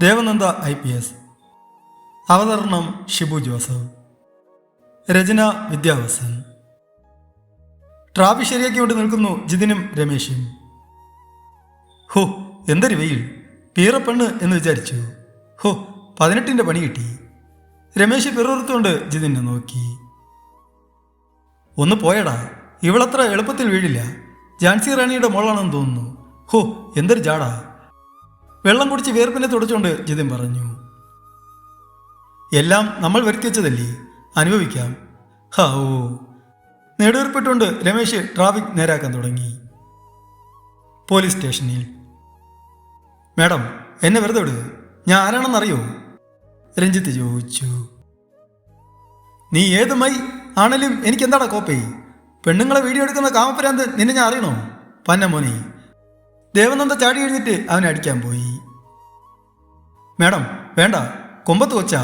Devananda I P S. അവതരണം Shibu Joseph. രചന Vidyavasan. Traffic ശരിയാക്കി കൊണ്ട് നിൽക്കുന്നു ജിതിനും രമേശും. ഹോ എന്തൊരു വെയിൽ. പീറപ്പെണ്ണ് എന്ന് വിചാരിച്ചു. ഹോ പതിനെട്ടിന്റെ പണി കിട്ടി. രമേശ് പിറുത്തുകൊണ്ട് ജിതിനെ നോക്കി. ഒന്ന് പോയടാ ഇവളത്ര എളുപ്പത്തിൽ വീഴില്ല. ജാൻസി റാണിയുടെ മോളാണെന്ന് തോന്നുന്നു. ഹോ എന്തൊരു ജാടാ. വെള്ളം കുടിച്ച് വേർപ്പിനെ തുടച്ചുകൊണ്ട് ജിതിൻ പറഞ്ഞു എല്ലാം നമ്മൾ വരുത്തിവെച്ചതല്ലേ അനുഭവിക്കാം. ഹാ ഓ. നേടുവർപ്പെട്ടുകൊണ്ട് രമേശ് ട്രാഫിക് നേരാക്കാൻ തുടങ്ങി. പോലീസ് സ്റ്റേഷനിൽ മാഡം എന്നെ വെറുതെ വിട്. ഞാൻ ആരാണെന്നറിയോ? രഞ്ജിത്ത് ചോദിച്ചു. നീ ഏത് മൈ ആണെങ്കിലും എനിക്ക് എന്താടാ കോപ്പേ? പെണ്ണുങ്ങളെ വീഡിയോ എടുക്കുന്ന കാമപ്പരാന്ത് നിന്നെ ഞാൻ അറിയണോ? പന്ന മോനെ. ദേവനന്ദ ചാടി എഴുന്നിട്ട് അവനെ അടിക്കാൻ പോയി. മേഡം വേണ്ട. കൊമ്പത്ത് കൊച്ച.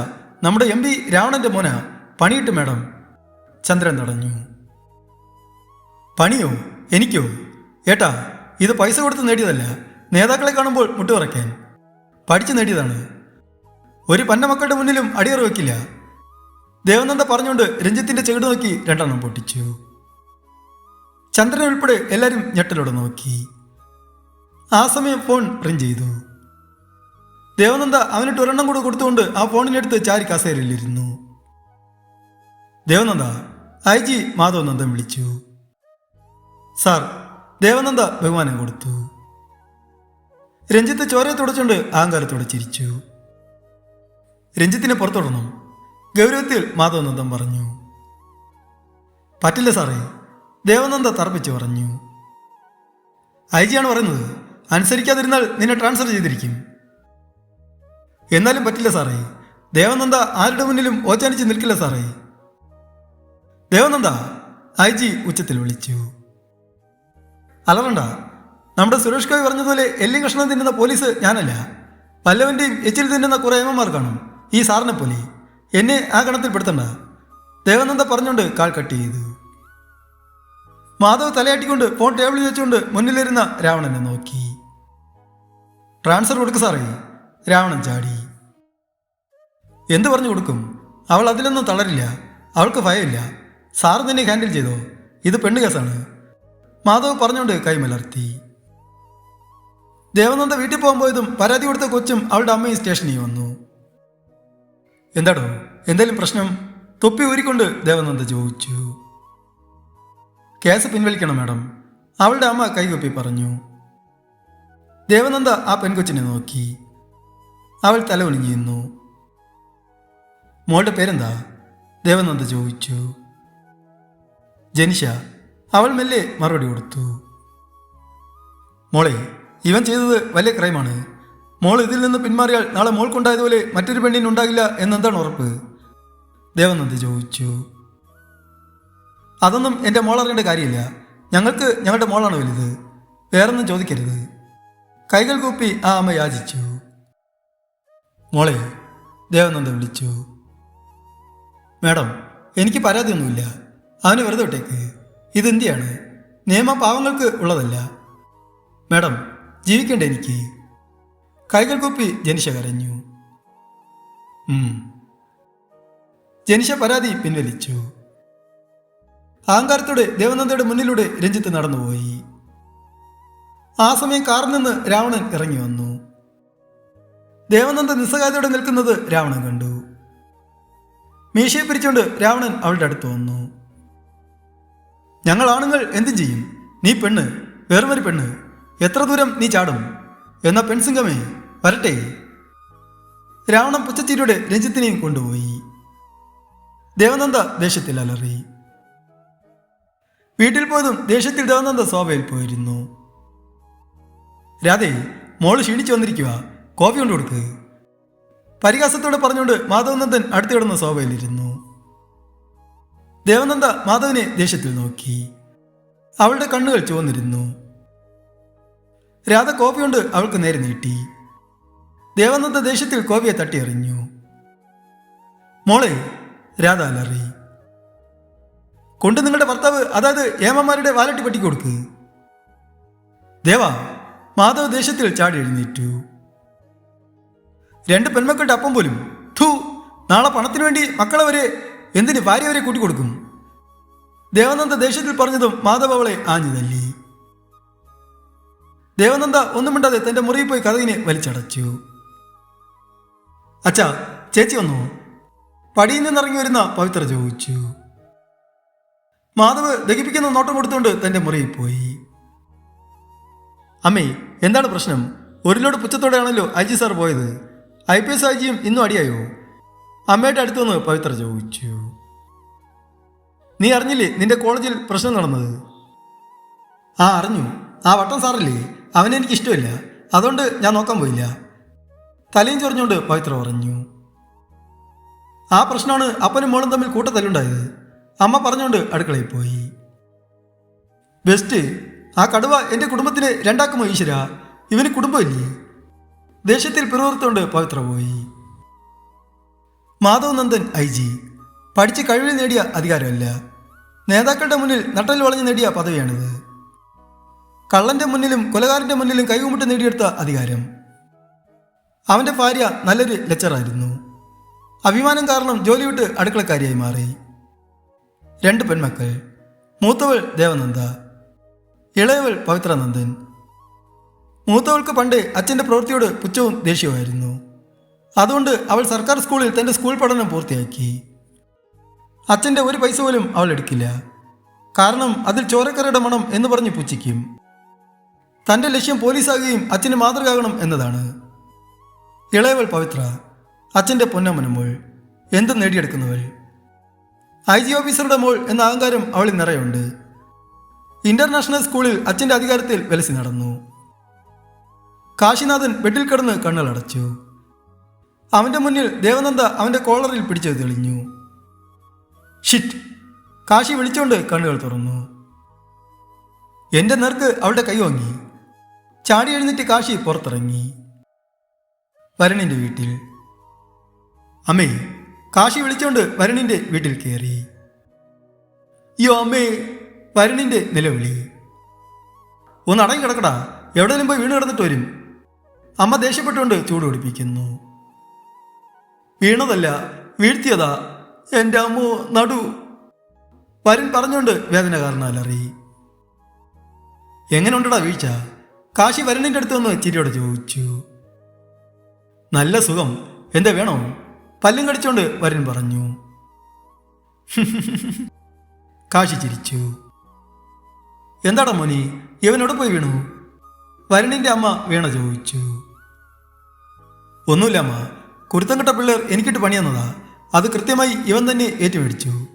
നമ്മുടെ എം പി രാവണന്റെ മോന. പണിയിട്ട് മേഡം. ചന്ദ്രൻ തടഞ്ഞു പണിയോ? എനിക്കോ? ഏട്ടാ ഇത് പൈസ കൊടുത്ത് നേടിയതല്ല. നേതാക്കളെ കാണുമ്പോൾ മുട്ടുപറയ്ക്കാൻ പഠിച്ചു നേടിയതാണ്. ഒരു പന്ന മക്കളുടെ മുന്നിലും അടിയറ വെക്കില്ല. ദേവനന്ദ പറഞ്ഞുകൊണ്ട് രഞ്ജിത്തിന്റെ ചെകിട് നോക്കി രണ്ടെണ്ണം പൊട്ടിച്ചു. ചന്ദ്രൻ ഉൾപ്പെടെ എല്ലാവരും ഞെട്ടലോടെ നോക്കി. ആ സമയം ഫോൺ റിങ് ചെയ്തു. ദേവനന്ദ അവനിട്ട് ഒരെണ്ണം കൂടെ കൊടുത്തുകൊണ്ട് ആ ഫോണിനെടുത്ത് ചാരി കസേരയിലിരുന്നു. ദേവനന്ദ ഐ ജി മാധവ് നന്ദൻ വിളിച്ചു. സാർ ദേവനന്ദ ബഹുമാനം കൊടുത്തു. രഞ്ജിത്ത് ചോരയെ തുടച്ചുകൊണ്ട് അഹങ്കാരത്തോടെ ചിരിച്ചു. രഞ്ജിത്തിനെ പുറത്തോടണം ഗൗരവത്തിൽ മാധവ് നന്ദൻ പറഞ്ഞു. പറ്റില്ല സാറേ ദേവനന്ദ തർപ്പിച്ച് പറഞ്ഞു. ഐ ജിയാണ് പറയുന്നത്. അനുസരിക്കാതിരുന്നാൽ നിന്നെ ട്രാൻസ്ഫർ ചെയ്തിരിക്കും. എന്നാലും പറ്റില്ല സാറേ. ദേവനന്ദ ആരുടെ മുന്നിലും ഓച്ചാനിച്ച് നിൽക്കില്ല സാറേ. ദേവനന്ദ ഐ ജി ഉച്ചത്തിൽ വിളിച്ചു. അലറണ്ട നമ്മുടെ സുരേഷ് കവി പറഞ്ഞതുപോലെ എല്ലും കൃഷ്ണൻ തിന്നുന്ന പോലീസ് ഞാനല്ല. പല്ലവന്റെയും എച്ചിൽ തിന്നുന്ന കുറെ ഏമന്മാർ കാണും. ഈ സാറിനെ പോലെ. എന്നെ ആ ഗണത്തിൽ പെടുത്തണ്ട. ദേവനന്ദ പറഞ്ഞുകൊണ്ട് കാൾ കട്ട് ചെയ്തു. മാധവ് തലയാട്ടിക്കൊണ്ട് ഫോൺ ടേബിളിൽ വെച്ചുകൊണ്ട് മുന്നിലിരുന്ന രാവണനെ നോക്കി. ട്രാൻസ്ഫർ കൊടുക്ക് സാറേ. രാവണൻ ചാടി. എന്ത് പറഞ്ഞു കൊടുക്കും? അവൾ അതിലൊന്നും തളരില്ല. അവൾക്ക് ഭയമില്ല. സാർ നിന്നെ ഹാൻഡിൽ ചെയ്തോ? ഇത് പെണ്ണ് കേസാണ്. മാധവ് പറഞ്ഞുകൊണ്ട് കൈമലർത്തി ദേവനന്ദ വീട്ടിൽ പോകാൻ പോയതും പരാതി കൊടുത്ത കൊച്ചും അവളുടെ അമ്മയും സ്റ്റേഷനിൽ വന്നു. എന്താടോ? എന്തേലും പ്രശ്നം? തൊപ്പി ഊരിക്കൊണ്ട് ദേവനന്ദ ചോദിച്ചു. കേസ് പിൻവലിക്കണം മാഡം. അവളുടെ അമ്മ കൈകൊപ്പി പറഞ്ഞു. ദേവനന്ദ ആ പെൺകൊച്ചിനെ നോക്കി. അവൾ തല ഒളിഞ്ഞിരുന്നു മോളുടെ പേരെന്താ? ദേവനന്ദ ചോദിച്ചു. ജനിഷ അവൾ മെല്ലെ മറുപടി കൊടുത്തു. മോളെ ഇവൻ ചെയ്തത് വലിയ ക്രൈമാണ്. മോൾ ഇതിൽ നിന്ന് പിന്മാറിയാൽ നാളെ മോൾക്കുണ്ടായതുപോലെ മറ്റൊരു പെണ്ണിനുണ്ടാകില്ല എന്നെന്താണ് ഉറപ്പ്? ദേവനന്ദ ചോദിച്ചു. അതൊന്നും എന്റെ മോൾ അറിയേണ്ട കാര്യമില്ല. ഞങ്ങൾക്ക് ഞങ്ങളുടെ മോളാണ് വലുത്. വേറൊന്നും ചോദിക്കരുത്. കൈകൾ കൂപ്പി ആ അമ്മ യാചിച്ചു. മോളെ ദേവനന്ദ വിളിച്ചു. മാഡം എനിക്ക് പരാതിയൊന്നുമില്ല. അവന് വെറുതെ വിട്ടേക്ക്. ഇതെന്തിയാണ്? നിയമ പാവങ്ങൾക്ക് ഉള്ളതല്ല. മാഡം ജീവിക്കണ്ടേ എനിക്ക്. കൈകൾ കൂപ്പി ജനിഷ കരഞ്ഞു. ജനിഷ പരാതി പിൻവലിച്ചു. അഹങ്കാരത്തോടെ ദേവനന്ദയുടെ മുന്നിലൂടെ രഞ്ജിത്ത് നടന്നുപോയി. ആ സമയം കാറിൽ നിന്ന് രാവണൻ ഇറങ്ങി വന്നു. ദേവനന്ദ നിസ്സഹായതയോടെ നിൽക്കുന്നത് രാവണൻ കണ്ടു. മീശയെ പിരിച്ചുകൊണ്ട് രാവണൻ അവളുടെ അടുത്ത് വന്നു. ഞങ്ങൾ ആണുങ്ങൾ എന്തും ചെയ്യും. നീ പെണ്ണ് വേറൊരു പെണ്ണ്. എത്ര ദൂരം നീ ചാടും? എന്ന പെൺസിംഗമേ വരട്ടെ. രാവണൻ പുച്ചച്ചിരിയുടെ രഞ്ജിത്തിനെയും കൊണ്ടുപോയി. ദേവനന്ദ ദേഷ്യത്തിൽ അലറി. വീട്ടിൽ പോയതും ദേഷ്യത്തിൽ ദേവനന്ദ സോഫയിൽ പോയിരുന്നു. രാധേ മോൾ ക്ഷീണിച്ചു വന്നിരിക്കുക കോഫി കൊണ്ട് കൊടുക്ക്. പരിഹാസത്തോടെ പറഞ്ഞുകൊണ്ട് മാധവനന്ദൻ അടുത്ത് കിടന്ന സോഫയിലിരുന്നു. ദേവനന്ദ മാധവനെ ദേഷ്യത്തിൽ നോക്കി. അവളുടെ കണ്ണുകൾ ചുവന്നിരുന്നു. രാധ കോഫി കൊണ്ട് അവൾക്ക് നേരെ നീട്ടി. ദേവനന്ദ ദേഷ്യത്തിൽ കോപിയെ തട്ടിയെറിഞ്ഞു. മോളെ രാധ അലറി. കൊണ്ട് നിങ്ങളുടെ ഭർത്താവ് അതായത് ഏമന്മാരുടെ വാലട്ടി പെട്ടിക്കൊടുക്ക് ദേവ മാധവ് ദേഷ്യത്തിൽ ചാടി എഴുന്നേറ്റു. രണ്ട് പെൺമക്കളുടെ അപ്പം പോലും. ടു നാളെ പണത്തിന് വേണ്ടി മക്കളെ വരെ എന്തിന് ഭാര്യ വരെ കൂട്ടിക്കൊടുക്കും? ദേവനന്ദ ദേഷ്യത്തിൽ പറഞ്ഞതും മാധവ് അവളെ ആഞ്ഞു തല്ലി. ദേവനന്ദ ഒന്നും മിണ്ടാതെ തന്റെ മുറിയിൽ പോയി കഥകിനെ വലിച്ചടച്ചു. അച്ഛാ ചേച്ചി വന്നു? പടിയിൽ നിന്നിറങ്ങി വരുന്ന പവിത്ര ചോദിച്ചു. മാധവ് ദഹിപ്പിക്കുന്ന നോട്ടം കൊടുത്തുകൊണ്ട് തന്റെ മുറിയിൽ പോയി. അമ്മേ എന്താണ് പ്രശ്നം? ഒരു ലോഡ് ഐ ജി സാർ പോയത്. ഐ പി എസ് ഐ ജിയും ഇന്നും അടിയായോ? അമ്മയുടെ അടുത്തു നിന്ന് പവിത്ര ചോദിച്ചു. നീ അറിഞ്ഞില്ലേ നിന്റെ കോളേജിൽ പ്രശ്നം നടന്നത്? ആ അറിഞ്ഞു. ആ വട്ടം സാറല്ലേ? അവനെനിക്ക് ഇഷ്ടമില്ല. അതുകൊണ്ട് ഞാൻ നോക്കാൻ പോയില്ല. തലയും ചൊറിഞ്ഞുകൊണ്ട് പവിത്ര പറഞ്ഞു. ആ പ്രശ്നമാണ് അപ്പനും മോളും തമ്മിൽ കൂട്ടത്തല്ലുണ്ടായത്. അമ്മ പറഞ്ഞുകൊണ്ട് അടുക്കളയിൽ പോയി. ബെസ്റ്റ്. ആ കടുവ എന്റെ കുടുംബത്തിനെ രണ്ടാക്കുമോ ഈശ്വര? ഇവന് കുടുംബമില്ലേ? ദേഷ്യത്തിൽ പിറുവിറുത്തുകൊണ്ട് പവിത്ര പോയി. Madhav Nandan I G. പഠിച്ച് കഴിവിൽ നേടിയ അധികാരമല്ല. നേതാക്കളുടെ മുന്നിൽ നട്ടൽ വളഞ്ഞു നേടിയ പദവിയാണിത്. കള്ളന്റെ മുന്നിലും കൊലകാരന്റെ മുന്നിലും കൈകുമുട്ട് നേടിയെടുത്ത അധികാരം. അവന്റെ ഭാര്യ നല്ലൊരു ലെക്ചറായിരുന്നു അഭിമാനം കാരണം ജോലി വിട്ട് അടുക്കളക്കാരിയായി മാറി. രണ്ട് പെൺമക്കൾ. മൂത്തവൾ ദേവനന്ദ. ഇളയവൾ പവിത്രനന്ദൻ. മൂത്തവൾക്ക് പണ്ട് അച്ഛന്റെ പ്രവൃത്തിയോട് പുച്ഛവും ദേഷ്യവുമായിരുന്നു. അതുകൊണ്ട് അവൾ സർക്കാർ സ്കൂളിൽ തന്റെ സ്കൂൾ പഠനം പൂർത്തിയാക്കി. അച്ഛന്റെ ഒരു പൈസ പോലും അവൾ എടുക്കില്ല. കാരണം അതിൽ ചോരക്കറിയുടെ മണം എന്ന് പറഞ്ഞ് പുച്ഛിക്കും. തന്റെ ലക്ഷ്യം പോലീസാകുകയും അച്ഛന് മാതൃകയാകണം എന്നതാണ്. ഇളയവൾ പവിത്ര അച്ഛന്റെ പൊന്നമ്മനമോൾ എന്തും നേടിയെടുക്കുന്നവൾ. ഐ ജി ഓഫീസറുടെ മോൾ എന്ന അഹങ്കാരം അവളിൽ നിറയുണ്ട്. ഇന്റർനാഷണൽ സ്കൂളിൽ അച്ഛന്റെ അധികാരത്തിൽ വെലസി നടന്നു. കാശിനാഥൻ ബെഡിൽ കിടന്ന് കണ്ണുകളടച്ചു അവന്റെ മുന്നിൽ ദേവനന്ദ അവന്റെ കോളറിൽ പിടിച്ചു തെളിഞ്ഞു. ഷിറ്റ് കാശി വിളിച്ചുകൊണ്ട് കണ്ണുകൾ തുറന്നു. എന്റെ നേർക്ക് അവളുടെ കൈ വാങ്ങി ചാടി എഴുന്നേറ്റ് കാശി പുറത്തിറങ്ങി. വരണിന്റെ വീട്ടിൽ. അമ്മേ കാശി വിളിച്ചുകൊണ്ട് വരണിന്റെ വീട്ടിൽ കയറി അയ്യോ അമ്മേ വരുണിന്റെ നിലവിളി. ഒന്ന് അടങ്ങി കിടക്കടാ. എവിടെയെങ്കിലും പോയി വീണ് കിടന്നിട്ട് വരും. അമ്മ ദേഷ്യപ്പെട്ടുകൊണ്ട് ചൂട് പിടിപ്പിക്കുന്നു. വീണതല്ല വീഴ്ത്തിയതാ. എന്റെ അമ്മോ നടു. വരുൺ പറഞ്ഞുകൊണ്ട് വേദന കാരണം അലറി എങ്ങനെ ഉണ്ടടാ വീഴ്ച? കാശി വരുണിന്റെ അടുത്ത് വന്ന് ചിരിയോടെ ചോദിച്ചു. നല്ല സുഖം. എന്താ വേണോ? പല്ലും കടിച്ചുകൊണ്ട് വരുൺ പറഞ്ഞു. കാശി ചിരിച്ചു. എന്താടാ മോനി? ഇവനോട് പോയി വീണു? വരുണിന്റെ അമ്മ വീണ ചോദിച്ചു. ഒന്നുമില്ല അമ്മ. കുരുത്തം കെട്ട പിള്ളേർ എനിക്കിട്ട് പണി തന്നതാ അത് കൃത്യമായി ഇവൻ തന്നെ ഏറ്റുമേടിച്ചു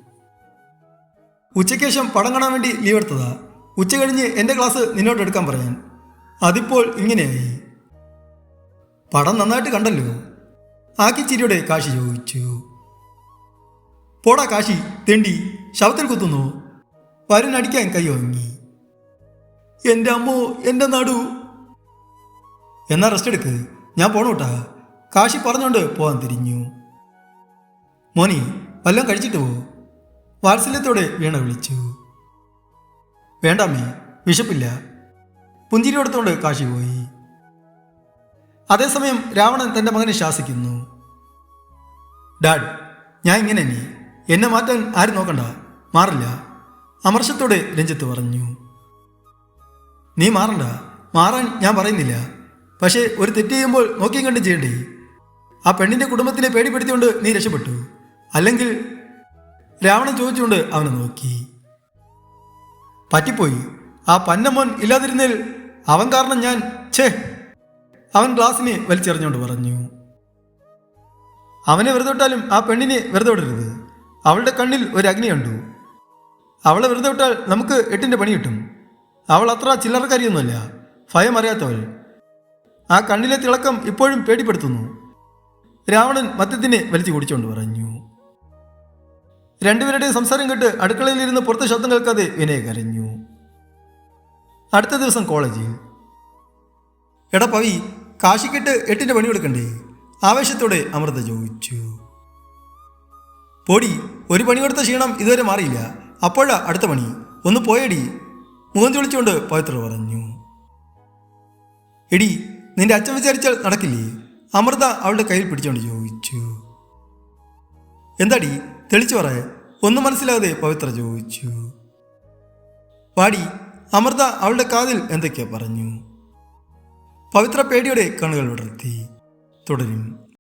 ഉച്ചയ്ക്ക് ശേഷം പടം കാണാൻ വേണ്ടി ലീവ് എടുത്തതാ. ഉച്ച കഴിഞ്ഞ് എന്റെ ക്ലാസ് നിന്നോട് എടുക്കാൻ പറയാൻ. അതിപ്പോൾ ഇങ്ങനെയായി. പടം നന്നായിട്ട് കണ്ടല്ലോ. ആക്കിച്ചിരിയുടെ കാശി ചോദിച്ചു. പോടാ കാശി തെണ്ടി ശവത്തിൽ കുത്തുന്നു. വരുന്നടിക്കാൻ കൈ വാങ്ങി എന്റെ അമ്മോ എന്റെ നടു. എന്നാ റെസ്റ്റ് എടുക്ക്. ഞാൻ പോണൂട്ടാ. കാശി പറഞ്ഞോണ്ട് പോവാൻ തിരിഞ്ഞു. മോനി വല്ലതും കഴിച്ചിട്ട് പോ. വാത്സല്യത്തോടെ വീണ വിളിച്ചു. വേണ്ടാമേ വിശപ്പില്ല. പുഞ്ചിരി കാശി പോയി. അതേസമയം രാവണൻ തന്റെ മകനെ ശാസിക്കുന്നു. ഡാഡ് ഞാൻ ഇങ്ങനെ എന്നെ മാറ്റാൻ ആരും നോക്കണ്ട. മാറില്ല. അമർഷത്തോടെ രഞ്ജിത്ത് പറഞ്ഞു. നീ മാറണ്ട. മാറാൻ ഞാൻ പറയുന്നില്ല. പക്ഷേ ഒരു തെറ്റ് ചെയ്യുമ്പോൾ നോക്കിയും കണ്ടും ചെയ്യണ്ടേ? ആ പെണ്ണിന്റെ കുടുംബത്തിനെ പേടിപ്പെടുത്തിക്കൊണ്ട് നീ രക്ഷപ്പെട്ടു. അല്ലെങ്കിൽ രാവണൻ ചോദിച്ചുകൊണ്ട് അവനെ നോക്കി. പറ്റിപ്പോയി. ആ പന്നമോൻ ഇല്ലാതിരുന്നതിൽ അവൻ കാരണം ഞാൻ ഛേ! അവൻ ഗ്ലാസിനെ വലിച്ചെറിഞ്ഞുകൊണ്ട് പറഞ്ഞു. അവനെ വെറുതെ വിട്ടാലും ആ പെണ്ണിനെ വെറുതെ വിടരുത്. അവളുടെ കണ്ണിൽ ഒരു അഗ്നി കണ്ടു അവളെ വെറുതെ വിട്ടാൽ നമുക്ക് എട്ടിന്റെ പണി കിട്ടും. അവൾ അത്ര ചില്ലറക്കാരിയൊന്നുമല്ല. ഭയം അറിയാത്തവൾ. ആ കണ്ണിലെ തിളക്കം ഇപ്പോഴും പേടിപ്പെടുത്തുന്നു. രാവണൻ മദ്യത്തിനെ വലിച്ചു കുടിച്ചുകൊണ്ട് പറഞ്ഞു. രണ്ടുപേരുടെയും സംസാരം കേട്ട് അടുക്കളയിലിരുന്ന് പുറത്തെ ശബ്ദം കേൾക്കാതെ വിനയ കരഞ്ഞു. അടുത്ത ദിവസം കോളേജിൽ. എടാ പവി കാശിക്കിട്ട് എട്ടിന്റെ പണി കൊടുക്കണ്ടേ ആവേശത്തോടെ അമൃത ചോദിച്ചു. പൊടി ഒരു പണി കൊടുത്ത ക്ഷീണം ഇതുവരെ മാറിയില്ല. അപ്പോഴാ അടുത്ത പണി. ഒന്ന് പോയടി. മുഖം ചൊളിച്ചുകൊണ്ട് പവിത്ര പറഞ്ഞു എടി നിന്റെ അച്ഛൻ വിചാരിച്ചാൽ നടക്കില്ലേ? അമൃത അവളുടെ കയ്യിൽ പിടിച്ചുകൊണ്ട് ചോദിച്ചു. എന്താടി തെളിച്ചു പറ ഒന്നും മനസ്സിലാവാതെ പവിത്ര ചോദിച്ചു. പാടി അമൃത അവളുടെ കാതിൽ എന്തൊക്കെയാ പറഞ്ഞു. പവിത്ര പേടിയോടെ കണ്ണുകൾ വിടർത്തി. തുടരും.